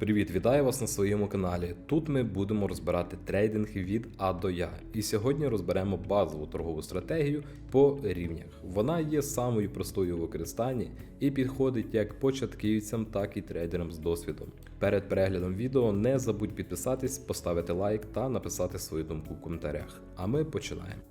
Привіт, вітаю вас на своєму каналі. Тут ми будемо розбирати трейдинг від А до Я. І сьогодні розберемо базову торгову стратегію по рівнях. Вона є самою простою у використанні і підходить як початківцям, так і трейдерам з досвідом. Перед переглядом відео не забудь підписатись, поставити лайк та написати свою думку в коментарях. А ми починаємо.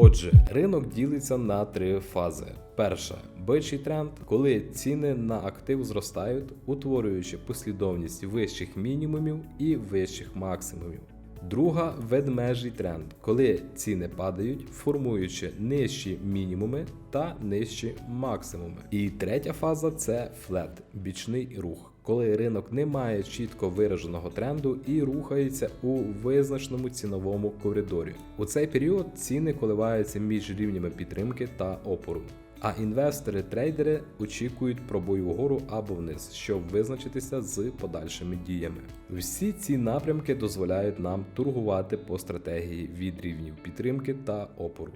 Отже, ринок ділиться на три фази. Перша бичий тренд, коли ціни на актив зростають, утворюючи послідовність вищих мінімумів і вищих максимумів. Друга ведмежий тренд, коли ціни падають, формуючи нижчі мінімуми та нижчі максимуми. І третя фаза це флет, бічний рух, коли ринок не має чітко вираженого тренду і рухається у визначеному ціновому коридорі. У цей період ціни коливаються між рівнями підтримки та опору. А інвестори-трейдери очікують пробою вгору або вниз, щоб визначитися з подальшими діями. Всі ці напрямки дозволяють нам торгувати по стратегії від рівнів підтримки та опору.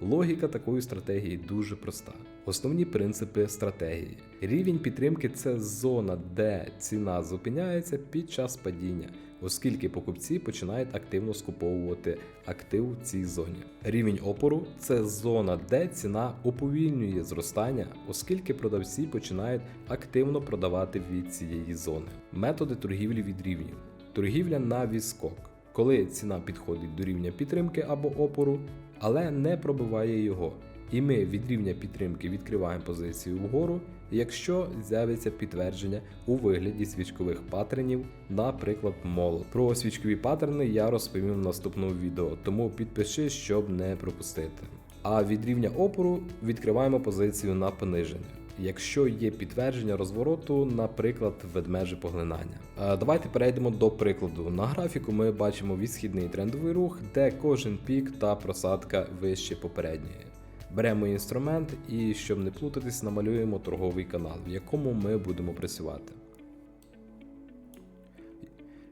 Логіка такої стратегії дуже проста. Основні принципи стратегії. Рівень підтримки це зона, де ціна зупиняється під час падіння, оскільки покупці починають активно скуповувати актив в цій зоні. Рівень опору це зона, де ціна уповільнює зростання, оскільки продавці починають активно продавати від цієї зони. Методи торгівлі від рівнів. Торгівля на відскок. Коли ціна підходить до рівня підтримки або опору, але не пробиває його. І ми від рівня підтримки відкриваємо позицію вгору, якщо з'явиться підтвердження у вигляді свічкових паттернів, наприклад, молот. Про свічкові паттерни я розповім в наступному відео, тому підпиши, щоб не пропустити. А від рівня опору відкриваємо позицію на пониження. Якщо є підтвердження розвороту, наприклад, ведмежі поглинання. Е, Давайте перейдемо до прикладу. На графіку ми бачимо відсхідний трендовий рух, де кожен пік та просадка вище попередньої. Беремо інструмент і, щоб не плутатись, намалюємо торговий канал, в якому ми будемо працювати.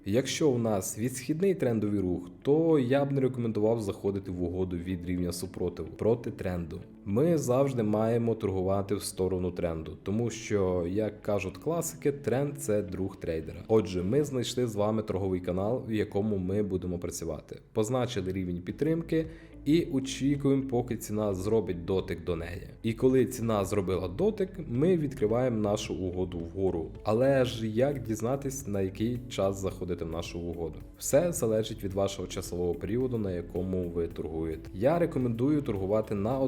Якщо у нас відсхідний трендовий рух, то я б не рекомендував заходити в угоду від рівня супротиву проти тренду. Ми завжди маємо торгувати в сторону тренду, тому що, як кажуть класики, тренд це друг трейдера. Отже, ми знайшли з вами торговий канал, в якому ми будемо працювати. Позначили рівень підтримки і очікуємо, поки ціна зробить дотик до неї. І коли ціна зробила дотик, ми відкриваємо нашу угоду вгору. Але ж як дізнатись, на який час заходити в нашу угоду? Все залежить від вашого часового періоду, на якому ви торгуєте. Я рекомендую торгувати на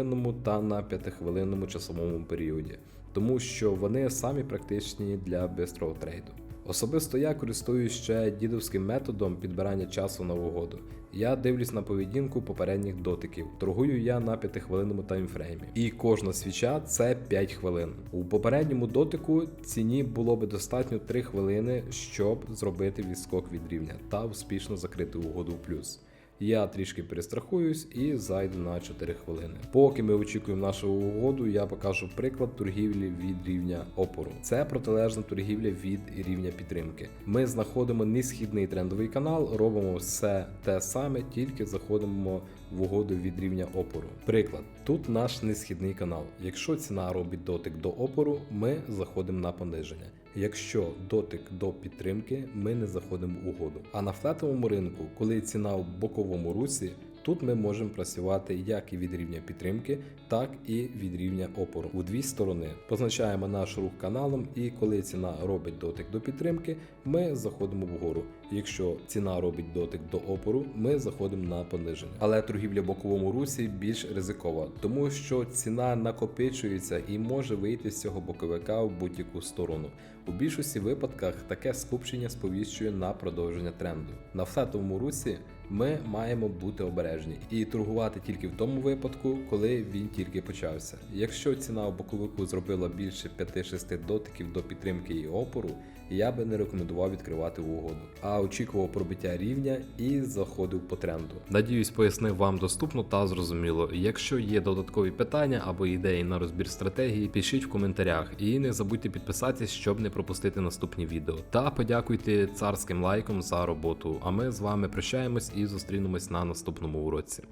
однохвилинному та на п'ятихвилинному часовому періоді, тому що вони самі практичні для бистрого трейду. Особисто я користуюсь ще дідовським методом підбирання часу на угоду. Я дивлюсь на поведінку попередніх дотиків. Торгую я на 5-хвилинному таймфреймі. І кожна свіча це 5 хвилин. У попередньому дотику ціні було би достатньо 3 хвилини, щоб зробити відскок від рівня та успішно закрити угоду в плюс. Я трішки перестрахуюсь і зайду на 4 хвилини. Поки ми очікуємо нашу угоду, я покажу приклад торгівлі від рівня опору. Це протилежна торгівля від рівня підтримки. Ми знаходимо несхідний трендовий канал, робимо все те саме, тільки заходимо в угоду від рівня опору. Приклад, тут наш несхідний канал. Якщо ціна робить дотик до опору, ми заходимо на пониження. Якщо дотик до підтримки, ми не заходимо в угоду. А на флетовому ринку, коли ціна в боковому русі, тут ми можемо працювати як і від рівня підтримки, так і від рівня опору у дві сторони. Позначаємо наш рух каналом, і коли ціна робить дотик до підтримки, ми заходимо вгору. Якщо ціна робить дотик до опору, ми заходимо на пониження. Але торгівля в боковому русі більш ризикова, тому що ціна накопичується і може вийти з цього боковика в будь-яку сторону. У більшості випадках таке скупчення сповіщує на продовження тренду. На флетовому русі ми маємо бути обережні і торгувати тільки в тому випадку, коли він тільки почався. Якщо ціна в боковику зробила більше 5-6 дотиків до підтримки і опору, я би не рекомендував відкривати угоду, очікував пробиття рівня і заходив по тренду. Надіюсь, пояснив вам доступно та зрозуміло. Якщо є додаткові питання або ідеї на розбір стратегії, пишіть в коментарях і не забудьте підписатись, щоб не пропустити наступні відео. Та подякуйте царським лайком за роботу. А ми з вами прощаємось і зустрінемось на наступному уроці.